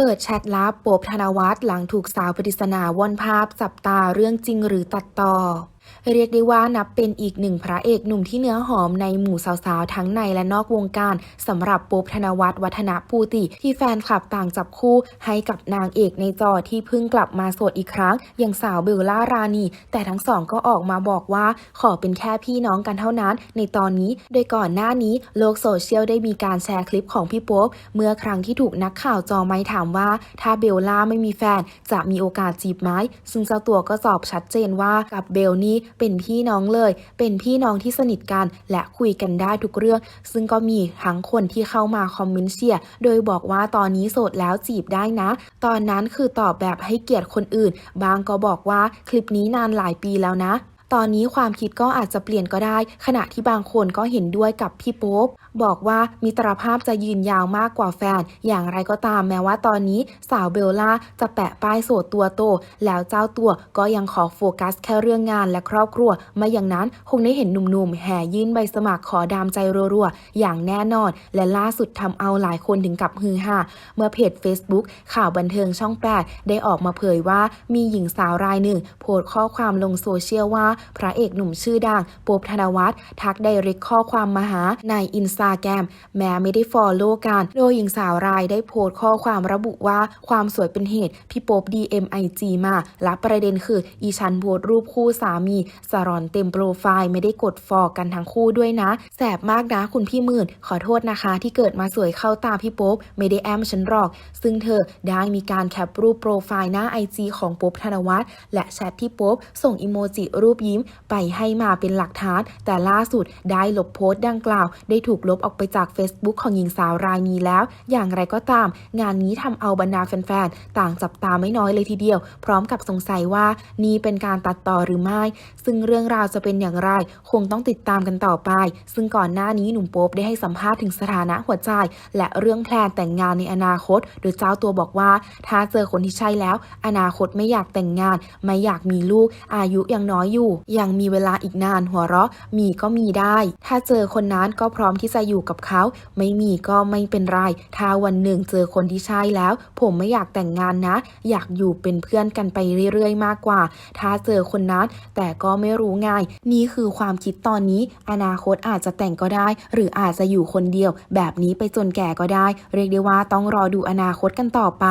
เปิดแชทลับปบธนวัฒน์หลังถูกสาวปริศนาว่อนภาพจับตาเรื่องจริงหรือตัดต่อ เรียกได้ว่านับเป็นอีกหนึ่งพระเอกหนุ่มที่เนื้อหอมในหมู่สาวๆ ทั้งในและนอกวงการสำหรับป๊บธนวัฒน์วัฒนปูติ ที่แฟนคลับต่างจับคู่ให้กับนางเอกในจอที่เพิ่งกลับมาโสดอีกครั้ง อย่างสาวเบลล่ารานี แต่ทั้งสองก็ออกมาบอกว่าขอเป็นแค่พี่น้องกันเท่านั้น ในตอนนี้โดยก่อนหน้านี้โลกโซเชียลได้มีการแชร์คลิปของพี่โป๊บเมื่อครั้งที่ถูกนักข่าวจอไม้ถามว่า ถ้าเบลล่าไม่มีแฟนจะมีโอกาสจีบไหมซึ่งเจ้าตัวก็ตอบชัดเจนว่ากับเบลนี่เป็นพี่น้องเลย เป็นพี่น้องที่สนิทกัน และคุยกันได้ทุกเรื่อง ซึ่งก็มีทั้งคนที่เข้ามาคอมเมนต์เชียร์โดยบอกว่าตอนนี้โสดแล้วจีบได้นะ ตอนนั้นคือตอบแบบให้เกียรติคนอื่น บางก็บอกว่าคลิปนี้นานหลายปีแล้วนะ ตอนนี้ความคิดก็อาจจะเปลี่ยนก็ได้ ขณะที่บางคนก็เห็นด้วยกับพี่โป๊ปบอกว่ามิตรภาพจะยืนยาวมากกว่าแฟน อย่างไรก็ตามแม้ว่าตอนนี้สาวเบลล่าจะแปะป้ายโสดตัวโต แล้วเจ้าตัวก็ยังขอโฟกัสแค่เรื่องงานและครอบครัว ไม่อย่างนั้นคงได้เห็นหนุ่มๆ แห่ยื่นใบสมัครขอดามใจรัวๆ อย่างแน่นอน และล่าสุดทำเอาหลายคนถึงกับฮือฮาเมื่อเพจ Facebook ข่าวบันเทิงช่องแปดได้ออกมาเผยว่ามีหญิงสาวรายหนึ่ง โพสต์ข้อความลงโซเชียลว่าพระเอกหนุ่มชื่อดังป๊บธนวัฒน์ทักไดเรกข้อความมาหาในอินสตาแกรมแม้ไม่ได้ฟอลโล่กัน โดยหญิงสาวรายได้โพสต์ข้อความระบุว่าความสวยเป็นเหตุ พี่โป๊บ DMIG มาและประเด็นคือ อีชันโพสต์รูปคู่สามีสรอนเต็มโปรไฟล์ไม่ได้กดฟอลกันทั้งคู่ด้วยนะ แสบมากนะคุณพี่หมื่น ขอโทษนะคะ ที่เกิดมาสวยเข้าตาพี่โป๊บ ไม่ได้แอมฉันหรอก ซึ่งเธอได้มีการแคปรูปโปรไฟล์หน้าไอจของโป๊บธนวัฒน์และแชทที่โป๊บส่งอิโมจิรูปยมไปให้มาเป็นหลักฐาน แต่ล่าสุดได้ลบโพสต์ดังกล่าว ได้ถูกลบออกไปจาก Facebook ของหญิงสาวรายนี้แล้ว อย่างไรก็ตาม งานนี้ทำเอาบรรดาแฟนๆ ต่างจับตาไม่น้อยเลยทีเดียว พร้อมกับสงสัยว่านี่เป็นการตัดต่อหรือไม่ ซึ่งเรื่องราวจะเป็นอย่างไร คงต้องติดตามกันต่อไป ซึ่งก่อนหน้านี้หนุ่มโป๊บได้ให้สัมภาษณ์ถึงสถานะหัวใจ และเรื่องแพลนแต่งงานในอนาคต โดยเจ้าตัวบอกว่า ถ้าเจอคนที่ใช่แล้ว อนาคตไม่อยากแต่งงาน ไม่อยากมีลูก อายุยังน้อยอยู่ยังมีเวลาอีกนานหัวเราะ มีก็มีได้ ถ้าเจอคนนั้นก็พร้อมที่จะอยู่กับเขา ไม่มีก็ไม่เป็นไร ถ้าวันหนึ่งเจอคนที่ใช่แล้ว ผมไม่อยากแต่งงานนะ อยากอยู่เป็นเพื่อนกันไปเรื่อยๆ มากกว่า ถ้าเจอคนนั้นแต่ก็ไม่รู้ไงนี่คือความคิดตอนนี้ อนาคตอาจจะแต่งก็ได้ หรืออาจจะอยู่คนเดียว แบบนี้ไปจนแก่ก็ได้ เรียกได้ว่าต้องรอดูอนาคตกันต่อไป